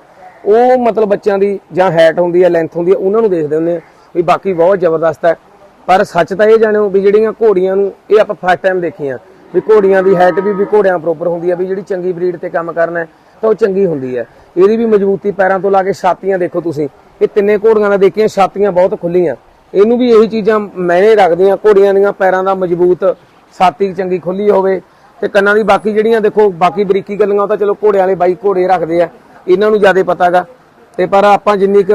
ਉਹ ਮਤਲਬ ਬੱਚਿਆਂ ਦੀ ਜਾਂ ਹਾਈਟ ਹੁੰਦੀ ਆ ਲੈਂਥ ਹੁੰਦੀ ਆ ਉਹਨਾਂ ਨੂੰ ਦੇਖਦੇ ਹੁੰਦੇ ਆ। ਵੀ ਬਾਕੀ ਬਹੁਤ ਜ਼ਬਰਦਸਤ ਹੈ। ਪਰ ਸੱਚ ਤਾਂ ਇਹ ਜਾਣੋ ਵੀ ਜਿਹੜੀਆਂ ਘੋੜੀਆਂ ਨੂੰ ਇਹ ਆਪਾਂ ਫਸਟ ਟਾਈਮ ਦੇਖੀਆਂ, ਵੀ ਘੋੜੀਆਂ ਦੀ ਹਾਈਟ ਵੀ ਵੀ ਘੋੜਿਆਂ ਪ੍ਰੋਪਰ ਹੁੰਦੀ ਹੈ, ਵੀ ਜਿਹੜੀ ਚੰਗੀ ਬਰੀਡ ਤੇ ਕੰਮ ਕਰਨਾ ਤਾਂ ਉਹ ਚੰਗੀ ਹੁੰਦੀ ਹੈ। ਇਹਦੀ ਵੀ ਮਜ਼ਬੂਤੀ ਪੈਰਾਂ ਤੋਂ ਲਾ ਕੇ ਛਾਤੀਆਂ ਦੇਖੋ ਤੁਸੀਂ। ਇਹ ਤਿੰਨੇ ਘੋੜੀਆਂ ਦਾ ਦੇਖੀਆਂ, ਛਾਤੀਆਂ ਬਹੁਤ ਖੁੱਲੀਆਂ। ਇਹਨੂੰ ਵੀ ਇਹੀ ਚੀਜ਼ਾਂ ਮੈਨੇ ਰੱਖਦੀਆਂ, ਘੋੜੀਆਂ ਦੀਆਂ ਪੈਰਾਂ ਦਾ ਮਜ਼ਬੂਤ, ਛਾਤੀ ਚੰਗੀ ਖੁੱਲੀ ਹੋਵੇ। ਤੇ ਕੰਨਾਂ ਦੀ ਬਾਕੀ ਜਿਹੜੀਆਂ ਦੇਖੋ, ਬਾਕੀ ਬਰੀਕੀ ਗੱਲਾਂ ਤਾਂ ਚਲੋ ਘੋੜਿਆਂ ਵਾਲੇ ਬਾਈ ਘੋੜੇ ਰੱਖਦੇ ਆ। ਇਹਨਾਂ ਨੂੰ ਜ਼ਿਆਦਾ ਪਤਾਗਾ। ਤੇ ਪਰ ਆਪਾਂ ਜਿੰਨੀ ਕੁ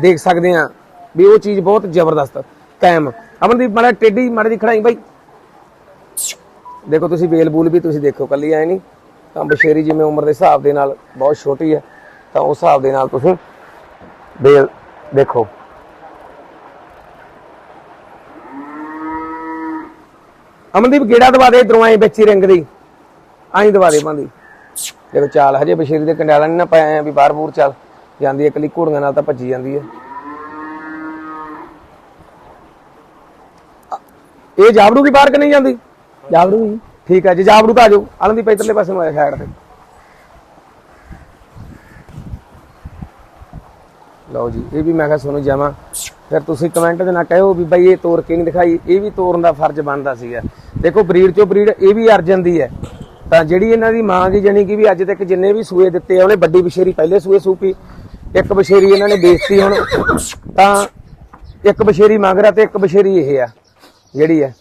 ਦੇਖ ਸਕਦੇ ਆ ਵੀ ਉਹ ਚੀਜ਼ ਬਹੁਤ ਜ਼ਬਰਦਸਤ। ਕਾਇਮ ਅਮਨਦੀਪ, ਮਾੜਾ ਟੇਢੀ, ਮਾੜੀ ਦੀ ਖੜਾਈ ਬਾਈ। ਦੇਖੋ, ਤੁਸੀਂ ਵੇਲ ਬੂਲ ਵੀ ਤੁਸੀਂ ਦੇਖੋ, ਕੱਲੀ ਆਏ ਨਹੀਂ। ਤਾਂ ਬਸ਼ੇਰੀ ਜਿਵੇਂ ਉਮਰ ਦੇ ਹਿਸਾਬ ਦੇ ਨਾਲ ਬਹੁਤ ਛੋਟੀ ਹੈ, ਤਾਂ ਉਸ ਹਿਸਾਬ ਦੇ ਨਾਲ ਤੁਸੀਂ ਵੇਲ ਦੇਖੋ। ਅਮਨਦੀਪ, ਗੇੜਾ ਦਵਾ ਦੇ ਇਧਰੋਂ ਆਏ ਬੱਚੀ ਰਿੰਗ ਦੀ। ਆਈ ਦਵਾ ਦੇ ਬੰਦੀ। ਦੇਖੋ, ਚਾਲ, ਹਜੇ ਬਸ਼ੇਰੀ ਦੇ ਕੰਡਿਆਲਾ ਨਹੀਂ ਨਾ ਪਾਇਆ ਵੀ ਬਾਹਰ ਬੂਰ ਚੱਲ। ਜਾਂਦੀ ਹੈ, ਇਕੱਲੀ ਘੋੜੀਆਂ ਨਾਲ ਤਾਂ ਭੱਜੀ ਜਾਂਦੀ ਹੈ। ਇਹ ਜਾਬੜੂ ਕੀ ਬਾਹਰ ਕਿ ਨਹੀਂ ਜਾਂਦੀ? ਜਾਵੜੂ ਜੀ ਠੀਕ ਹੈ, ਜੀ ਜਾਬੜੂ ਤਾਂ ਆ ਜਾਓ ਪੈਤਰਲੇ ਪਾਸੇ ਨੂੰ ਆਇਆ ਸਾਈਡ ਤੇ। ਲਓ ਜੀ, ਇਹ ਵੀ ਮੈਂ ਕਿਹਾ ਤੁਹਾਨੂੰ ਜਾਵਾਂ ਫਿਰ ਤੁਸੀਂ ਕਮੈਂਟ ਦੇ ਨਾਲ ਕਹਿਓ ਵੀ ਬਈ ਇਹ ਤੋਰ ਕੇ ਨਹੀਂ ਦਿਖਾਈ? ਇਹ ਵੀ ਤੋਰਨ ਦਾ ਫਰਜ਼ ਬਣਦਾ ਸੀਗਾ। ਦੇਖੋ, ਬਰੀਡ ਚੋਂ ਬਰੀਡ, ਇਹ ਵੀ ਅਰਜਨ ਦੀ ਹੈ। ਤਾਂ ਜਿਹੜੀ ਇਹਨਾਂ ਦੀ ਮਾਂ ਦੀ ਜਾਨੀ ਕਿ ਵੀ ਅੱਜ ਤੱਕ ਜਿੰਨੇ ਵੀ ਸੂਏ ਦਿੱਤੇ ਆ, ਉਹਨੇ ਵੱਡੀ ਬਸ਼ੇਰੀ ਪਹਿਲੇ ਸੂਏ ਸੂਪੀ। ਇੱਕ ਬਸ਼ੇਰੀ ਇਹਨਾਂ ਨੇ ਵੇਚਤੀ ਹੁਣ। ਤਾਂ ਇੱਕ ਬਸ਼ੇਰੀ ਰਿਹਾ ਤੇ ਇੱਕ ਬਸ਼ੇਰੀ ਇਹ ਆ। ਜਿਹੜੀ ਹੈ।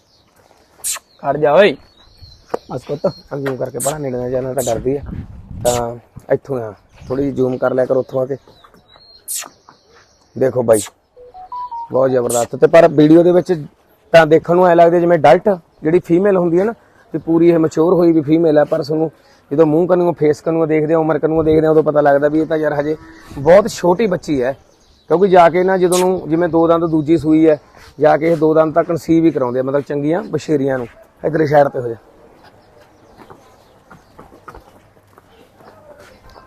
ਖੜ ਜਾ ਓਏ। ਪੁੱਤ ਜ਼ੂਮ ਕਰਕੇ ਬੜਾ ਨੇੜੇ ਨਾ ਜਾਣਾ ਤਾਂ ਡਰਦੀ ਆ। ਤਾਂ ਇੱਥੋਂ ਆ ਥੋੜੀ ਜਿਹੀ ਜ਼ੂਮ ਕਰ ਲਿਆ ਕਰੋ ਉੱਥੋਂ ਆ ਕੇ। ਦੇਖੋ ਬਾਈ ਬਹੁਤ ਜ਼ਬਰਦਸਤ। ਤੇ ਪਰ ਵੀਡੀਓ ਦੇ ਵਿੱਚ ਤਾਂ ਦੇਖਣ ਨੂੰ ਐ ਲੱਗਦਾ ਜਿਵੇਂ ਡਾਈਟ ਜਿਹੜੀ ਫੀਮੇਲ ਹੁੰਦੀ ਹੈ ਨਾ ਵੀ ਪੂਰੀ ਇਹ ਮੈਚੁਰ ਹੋਈ ਵੀ ਫੀਮੇਲ ਹੈ ਪਰ ਤੁਹਾਨੂੰ ਜਦੋਂ ਮੂੰਹ ਕੰਨੂੰ ਫੇਸ ਕੰਨੂੰ ਦੇਖਦੇ ਆ ਉਮਰ ਕੰਨੂੰ ਦੇਖਦੇ ਆ ਉਦੋਂ ਪਤਾ ਲੱਗਦਾ ਵੀ ਇਹ ਤਾਂ ਯਾਰ ਹਜੇ ਬਹੁਤ ਛੋਟੀ ਬੱਚੀ ਹੈ। ਕਿਉਂਕਿ ਜਾ ਕੇ ਨਾ ਜਦੋਂ ਨੂੰ ਜਿਵੇਂ ਦੋ ਦੰਦ ਦੂਜੀ ਸੂਈ ਹੈ ਜਾ ਕੇ ਇਹ ਦੋ ਦੰਦ ਤੱਕ ਕਨਸੀਵ ਹੀ ਕਰਾਉਂਦੇ ਆ, ਮਤਲਬ ਚੰਗੀਆਂ ਬਸ਼ੇਰੀਆਂ ਨੂੰ ਇਧਰੇ ਸਾਈਡ ਤੇ ਹੋ ਜਾ।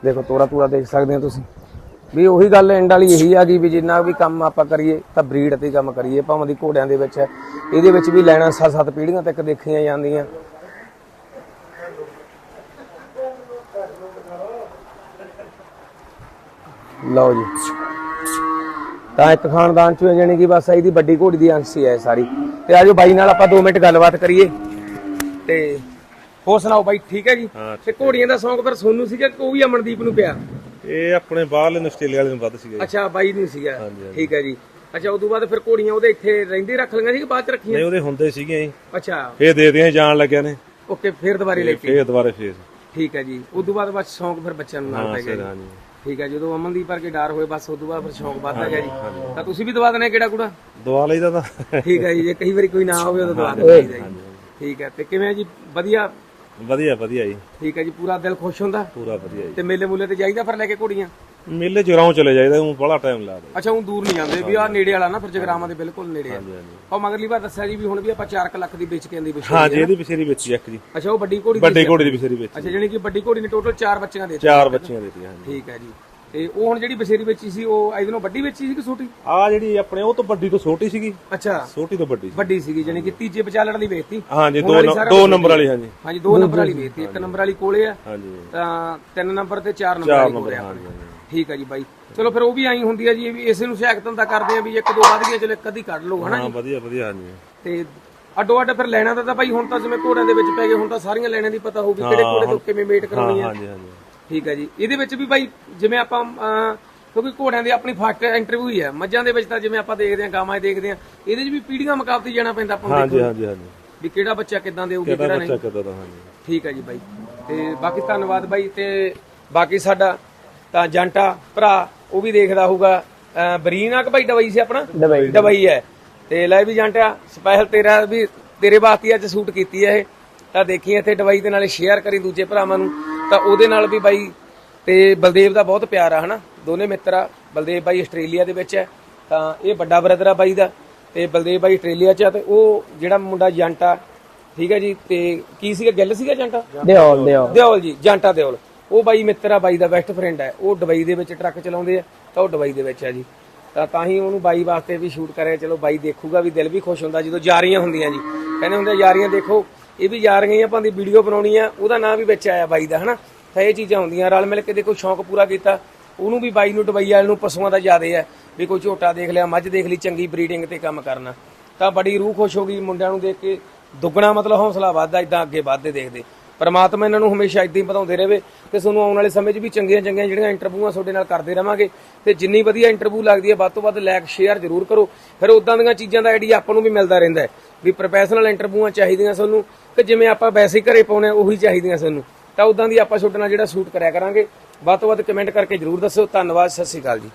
ਦੇਖੋ, ਤੋਰਾ ਤੂਰਾ ਦੇਖ ਸਕਦੇ ਹੋ ਤੁਸੀਂ। ਵੀ ਉਹੀ ਗੱਲ ਐਂਡ ਵਾਲੀ ਇਹੀ ਆ ਗਈ ਵੀ ਜਿੰਨਾ ਵੀ ਕੰਮ ਆਪਾਂ ਕਰੀਏ, ਤਾਂ ਬਰੀਡ ਤੇ ਕੰਮ ਕਰੀਏ, ਭਾਵੇਂ ਦੀ ਘੋੜਿਆਂ ਦੇ ਵਿੱਚ ਹੈ। ਇਹਦੇ ਵਿੱਚ ਵੀ ਲੈਣਾ ਸੱਤ ਸੱਤ ਪੀੜ੍ਹੀਆਂ ਤੱਕ ਦੇਖੀਆਂ ਜਾਂਦੀਆਂ। ਲਓ ਜੀ। ਤਾਂ ਇੱਕ ਖਾਨਦਾਨ ਚੋਂ ਜਾਨੀ ਕਿ ਬਸ ਇਹਦੀ ਵੱਡੀ ਘੋੜੀ ਦੀ ਅੰਸ਼ ਹੀ ਸਾਰੀ। ਤੇ ਆਜੋ ਬਾਈ ਨਾਲ ਆਪਾਂ 2 ਮਿੰਟ ਗੱਲਬਾਤ ਕਰੀਏ। ਤੇ ਹੋਰ ਸੁਣਾਓ ਬਾਈ ਠੀਕ ਹੈ ਜੀ? ਤੇ ਘੋੜੀਆਂ ਦਾ ਸ਼ੌਂਕ ਫਿਰ ਸੋਨੂੰ ਸੀਗਾ ਕਿ ਉਹ ਵੀ ਅਮਨਦੀਪ ਨੂੰ ਪਿਆ? ਇਹ ਆਪਣੇ ਬਾਹਰਲੇ ਆਸਟ੍ਰੇਲੀਆ ਵਾਲੇ ਨੂੰ ਵੱਧ ਸੀਗਾ ਅੱਛਾ ਬਾਈ ਨਹੀਂ ਸੀਗਾ। ਠੀਕ ਹੈ ਜੀ। ਅੱਛਾ ਉਦੋਂ ਬਾਅਦ ਫਿਰ ਘੋੜੀਆਂ ਉਹਦੇ ਇੱਥੇ ਰਹਿੰਦੇ ਰੱਖ ਲਈਆਂ ਸੀ ਕਿ ਬਾਅਦ ਚ ਰੱਖੀਆਂ? ਨਹੀਂ ਉਹਦੇ ਹੁੰਦੇ ਸੀਗੇ ਜੀ। ਅੱਛਾ। ਇਹ ਦੇ ਦਿਆਂ ਜਾਣ ਲੱਗਿਆ ਨੇ। ਓਕੇ ਫਿਰ ਦੁਬਾਰੇ ਲੈ ਕੇ ਫੇਰ ਦੁਬਾਰੇ ਫੇਰ। ਠੀਕ ਹੈ ਜੀ। ਉਦੋਂ ਬਾਅਦ ਬਸ ਸ਼ੌਂਕ ਫਿਰ ਬੱਚਿਆਂ ਨੂੰ ਨਾਲ ਪੈ ਗਿਆ ਠੀਕ ਹੈ ਜਦੋਂ ਅਮਨਦੀਪ ਵਰਗੇ ਡਰ ਹੋਏ ਬਸ ਉਦੋਂ ਬਾਅਦ ਫਿਰ ਸ਼ੌਂਕ ਵੱਧਦਾ ਗਿਆ ਜੀ। ਤਾਂ ਤੁਸੀਂ ਵੀ ਦਵਾ ਦੇਣਾ ਕਿਹੜਾ ਕੁੜਾ ਦਵਾ ਲਈਦਾ ਤਾਂ ਠੀਕ ਹੈ ਜੀ ਜੇ ਕਈ ਵਾਰੀ ਕੋਈ ਨਾ ਹੋਵੇ ਉਦੋਂ ਦਵਾ ਚਾਹੀਦਾ ਜੀ। ਠੀਕ ਹੈ ਤੇ ਕਿਵੇਂ ਜੀ? ਵਧੀਆ? ਵਧੀਆ ਵਧੀਆ ਜੀ। ਠੀਕ ਹੈ ਜੀ ਪੂਰਾ ਦਿਲ ਖੁਸ਼ ਹੁੰਦਾ? ਪੂਰਾ ਵਧੀਆ ਜੀ। ਤੇ ਮੇਲੇ ਮੂਲੇ ਤੇ ਜਾਈਦਾ ਫਿਰ ਲੈ ਕੇ ਘੋੜੀਆਂ? ਮੇਲੇ ਜਗਰਾਉਂ ਚਲੇ ਜਾਈਦਾ ਉਹ ਬੜਾ ਟਾਈਮ ਲਾ ਦੇ ਅੱਛਾ ਉਹ ਦੂਰ ਨਹੀਂ ਜਾਂਦੇ ਵੀ ਆ ਨੇੜੇ ਵਾਲਾ ਨਾ ਫਿਰ ਜਗਰਾਵਾਂ ਦੇ ਬਿਲਕੁਲ ਨੇੜੇ ਆ। ਉਹ ਮਗਰਲੀ ਵਾਰ ਦੱਸਿਆ ਜੀ ਵੀ ਹੁਣ ਵੀ ਆਪਾਂ 4 ਲੱਖ ਦੀ ਵੇਚ ਕੇ ਆਂਦੀ ਵਿਸ਼ੇ ਹਾਂ ਜੀ ਇਹਦੀ ਬਸੇਰੀ ਵੇਚੀ ਇੱਕ ਜੀ। ਅੱਛਾ ਉਹ ਵੱਡੀ ਘੋੜੀ ਵੱਡੇ ਘੋੜੇ ਦੀ ਬਸੇਰੀ ਵੇਚੀ ਅੱਛਾ ਜਿਹੜੀ ਕਿ ਵੱਡੀ ਘੋੜੀ ਨੇ ਟੋਟਲ 4 ਬੱਚੀਆਂ ਦੇ ਚਾਰ ਬੱਚੀਆਂ ਦਿੱਤੀਆਂ ਹਾਂਜੀ। ਠੀਕ ਹੈ ਜੀ। ਤੇ ਉਹ ਹੁਣ ਜਿਹੜੀ ਬਸ਼ੇਰੀ ਵੇਚੀ ਸੀ ਉਹ ਇਹਦੇ ਨਾਲੋਂ ਵੱਡੀ ਵੇਚੀ ਸੀ ਕਿ ਛੋਟੀ? ਆ ਜਿਹੜੀ ਆਪਣੇ ਉਹ ਤੋਂ ਵੱਡੀ ਤੋਂ ਛੋਟੀ ਸੀਗੀ। ਅੱਛਾ। ਛੋਟੀ ਤੋਂ ਵੱਡੀ ਸੀ। ਵੱਡੀ ਸੀਗੀ ਜਾਨੀ ਕਿ ਤੀਜੇ ਵਿਚਾਲੜ ਦੀ ਵੇਚਤੀ। ਹਾਂਜੀ ਦੋ ਨੰ- ਦੋ ਨੰਬਰ ਵਾਲੀ ਹਾਂਜੀ। ਹਾਂਜੀ ਦੋ ਨੰਬਰ ਵਾਲੀ ਵੇਚਤੀ। ਇੱਕ ਨੰਬਰ ਵਾਲੀ ਕੋਲੇ ਆ ਹਾਂਜੀ। ਤਾਂ ਤਿੰਨ ਨੰਬਰ ਤੇ ਚਾਰ ਨੰਬਰ ਚਾਰ ਵਾਲੀ ਨੰਬਰ ਕੋਲੇ ਆ। ਹਾਂਜੀ ਹਾਂਜੀ। ਠੀਕ ਹੈ ਜੀ ਬਾਈ। ਚਲੋ ਫਿਰ ਉਹ ਵੀ ਆਈ ਹੁੰਦੀ ਹੈ ਜੀ ਇਹ ਵੀ ਇਸੇ ਨੂੰ ਸਿਆਕਤਨ ਦਾ ਕਰਦੇ ਆ ਵੀ ਇੱਕ ਦੋ ਵੱਧ ਗਈਆਂ ਚਲੋ ਇੱਕ ਅੱਧੀ ਕੱਢ ਲਓ ਹਨਾ ਹਾਂ ਵਧੀਆ ਵਧੀਆ ਹਾਂਜੀ। ਤੇ ਅੱਡੋ ਅੱਡ ਫਿਰ ਲੈਣਾ ਤਾਂ ਤਾਂ ਭਾਈ ਹੁਣ ਤਾਂ ਜਿਵੇਂ ਘੋੜਿਆਂ ਦੇ ਵਿੱਚ ਪੈ ਗਏ ਹੁਣ ਤਾਂ ਸਾਰੀਆਂ ਲੈਣਾਂ ਦੀ ਪਤਾ ਹੋਊਗੀ ਕਿਹੜੇ ਘੋੜੇ ਤੋਂ ਕਿਵੇਂ ਮੇਟ ਕਰਾਉਣੀ ਆ। ਹਾਂਜੀ ਹਾਂਜੀ। ਠੀਕ ਹੈ ਜੀ। ਇਹਦੇ ਵਿੱਚ ਵੀ ਭਾਈ ਜਿਵੇਂ ਆਪਾਂ ਕਿਉਂਕਿ ਘੋੜਿਆਂ ਦੀ ਆਪਣੀ ਫਸਟ ਇੰਟਰਵਿਊ ਹੀ ਹੈ ਮੱਝਾਂ ਦੇ ਵਿੱਚ ਤਾਂ ਜਿਵੇਂ ਆਪਾਂ ਦੇਖਦੇ ਹਾਂ ਗਾਵਾਂ ਦੇਖਦੇ ਹਾਂ ਇਹਦੇ 'ਚ ਵੀ ਪੀੜੀਆਂ ਮੁਕਾਬਲਤੀ ਜਾਣਾ ਪੈਂਦਾ ਆਪਾਂ ਨੂੰ ਹਾਂਜੀ ਹਾਂਜੀ ਹਾਂਜੀ। ਵੀ ਕਿਹੜਾ ਬੱਚਾ ਕਿੱਦਾਂ ਦੇਊਗੀ ਕਿਹੜਾ ਕਿਹੜਾ ਨਹੀਂ। ਦਾ ਠੀਕ ਹੈ ਜੀ ਬਾਈ। ਤੇ ਬਾਕੀ ਧੰਨਵਾਦ ਬਾਈ ਤੇ ਬਾਕੀ ਸਾਡਾ ਤਾਂ ਜੰਟਾ ਭਰਾ ਉਹ ਵੀ ਦੇਖਦਾ ਹੋਊਗਾ। ਬਰੀਨਾ ਕਿ ਭਾਈ ਦਵਾਈ ਸੀ ਆਪਣਾ? ਦੁਬਈ ਦਵਾਈ ਹੈ। ਤੇ ਲੈ ਵੀ ਜੰਟਿਆ ਸਪੈਸ਼ਲ ਤੇਰਾ ਵੀ ਤੇਰੇ ਵਾਸਤੇ ਅੱਜ ਸੂਟ ਕੀਤੀ ਹੈ ਇਹ। ਤਾਂ ਦੇਖੀ ਇੱਥੇ ਦਵਾਈ ਦੇ ਨਾਲੇ ਸ਼ੇਅਰ ਕਰੀ ਦੂਜੇ ਭਰਾਵਾਂ ਨੂੰ। ਤਾਂ ਉਹਦੇ ਨਾਲ ਵੀ ਬਾਈ ਤੇ ਬਲਦੇਵ ਦਾ ਬਹੁਤ ਪਿਆਰ ਆ ਹਨਾ? ਦੋਨੇ ਮਿੱਤਰ ਆ। ਬਲਦੇਵ ਬਾਈ ਆਸਟ੍ਰੇਲੀਆ ਦੇ ਵਿੱਚ ਹੈ। ਤਾਂ ਇਹ ਵੱਡਾ ਬ੍ਰਦਰ ਆ ਬਾਈ ਦਾ। ਤੇ ਬਲਦੇਵ ਬਾਈ ਆਸਟ੍ਰੇਲੀਆ 'ਚ ਆ ਤੇ ਉਹ ਜਿਹੜਾ ਮੁੰਡਾ ਜੰਟਾ ਠੀਕ ਹੈ ਜੀ? ਤੇ ਕੀ ਸੀਗਾ? ਗੱਲ ਸੀਗਾ ਜੰਟਾ? ਦਿਓ ਦਿਓ ਦਿਓਲ ਜੀ ਜਾਂਟਾ ਦਿਓਲ। ਉਹ ਬਾਈ ਮਿੱਤਰ ਆ ਬਾਈ ਦਾ ਬੈਸਟ ਫਰੈਂਡ ਹੈ। ਉਹ ਦੁਬਈ ਦੇ ਵਿੱਚ ਟਰੱਕ ਚਲਾਉਂਦੇ ਆ, ਤਾਂ ਉਹ ਦੁਬਈ ਦੇ ਵਿੱਚ ਆ ਜੀ। ਤਾਂ ਤਾਂ ਹੀ ਉਹਨੂੰ ਬਾਈ ਵਾਸਤੇ ਵੀ ਸ਼ੂਟ ਕਰਿਆ, ਚਲੋ ਬਾਈ ਦੇਖੂਗਾ ਵੀ ਦਿਲ ਵੀ ਖੁਸ਼ ਹੁੰਦਾ ਜਦੋਂ ਯਾਰੀਆਂ ਹੁੰਦੀਆਂ ਜੀ। ਕਹਿੰਦੇ ਹੁੰਦੇ ਯਾਰੀਆਂ ਦੇਖੋ, ਇਹ ਵੀ ਯਾਰੀਆਂ ਹੀ ਆਪਾਂ ਦੀ ਵੀਡੀਓ ਬਣਾਉਣੀ ਆ ਉਹਦਾ ਨਾਂ ਵੀ ਵਿੱਚ ਆਇਆ ਬਾਈ ਦਾ, ਹਨਾ? ਤਾਂ ਇਹ ਚੀਜ਼ਾਂ ਹੁੰਦੀਆਂ, ਰਲ ਮਿਲ ਕੇ ਦੇਖੋ, ਸ਼ੌਂਕ ਪੂਰਾ ਕੀਤਾ। ਉਹਨੂੰ ਵੀ ਬਾਈ ਨੂੰ, ਦੁਬਈ ਵਾਲ ਨੂੰ ਪਸ਼ੂਆਂ ਦਾ ਜ਼ਿਆਦੇ ਆ ਵੀ ਕੋਈ ਝੋਟਾ ਦੇਖ ਲਿਆ, ਮੱਝ ਦੇਖ ਲਈ, ਚੰਗੀ ਬਰੀਡਿੰਗ ਤੇ ਕੰਮ ਕਰਨਾ। ਤਾਂ ਬੜੀ ਰੂਹ ਖੁਸ਼ ਹੋ ਗਈ ਮੁੰਡਿਆਂ ਨੂੰ ਦੇਖ ਕੇ। ਦੁੱਗਣਾ ਮਤਲਬ ਹੌਸਲਾ ਵੱਧਦਾ ਇਦਾਂ ਅੱਗੇ ਵੱਧਦੇ ਦੇਖਦੇ। ਪਰਮਾਤਮਾ ਇਹਨਾਂ ਨੂੰ ਹਮੇਸ਼ਾ ਇਦਾਂ ਹੀ ਵਧਾਉਂਦੇ ਰਹੇ ਤੇ ਤੁਹਾਨੂੰ ਆਉਣ ਵਾਲੇ ਸਮੇਂ 'ਚ ਵੀ ਚੰਗੀਆਂ ਚੰਗੀਆਂ ਜਿਹੜੀਆਂ ਇੰਟਰਵਿਊਆਂ ਤੁਹਾਡੇ ਨਾਲ ਕਰਦੇ ਰਵਾਂਗੇ ਤੇ ਜਿੰਨੀ ਵਧੀਆ ਇੰਟਰਵਿਊ ਲੱਗਦੀ ਹੈ, ਵੱਧ ਤੋਂ ਵੱਧ ਲਾਈਕ, ਸ਼ੇਅਰ ਜ਼ਰੂਰ ਕਰੋ। ਫਿਰ ਉਦਾਂ ਦੀਆਂ ਚੀਜ਼ਾਂ ਦਾ ਆਈਡੀਆ ਆਪਾਂ ਨੂੰ ਵੀ ਮਿਲਦਾ ਰਹਿੰਦਾ ਹੈ ਵੀ ਪ੍ਰੋਫੈਸ਼ਨਲ ਇੰਟਰਵਿਊਆਂ ਚਾਹੀਦੀਆਂ ਤੁਹਾਨੂੰ ਕਿ ਜਿਵੇਂ ਆਪਾਂ ਵੈਸੇ ਹੀ ਘਰੇ ਪਾਉਣੇ ਉਹੀ ਚਾਹੀਦੀਆਂ ਸਾਨੂੰ। ਤਾਂ ਉਦਾਂ ਦੀ ਆਪਾਂ ਤੁਹਾਡੇ ਨਾਲ ਜਿਹੜਾ ਸ਼ੂਟ ਕਰਿਆ ਕਰਾਂਗੇ। ਵੱਧ ਤੋਂ ਵੱਧ ਕਮੈਂਟ ਕਰਕੇ ਜ਼ਰੂਰ ਦੱਸੋ ਧੰਨਵਾਦ, ਸਤਿ ਸ਼੍ਰੀ ਅਕਾਲ ਜੀ।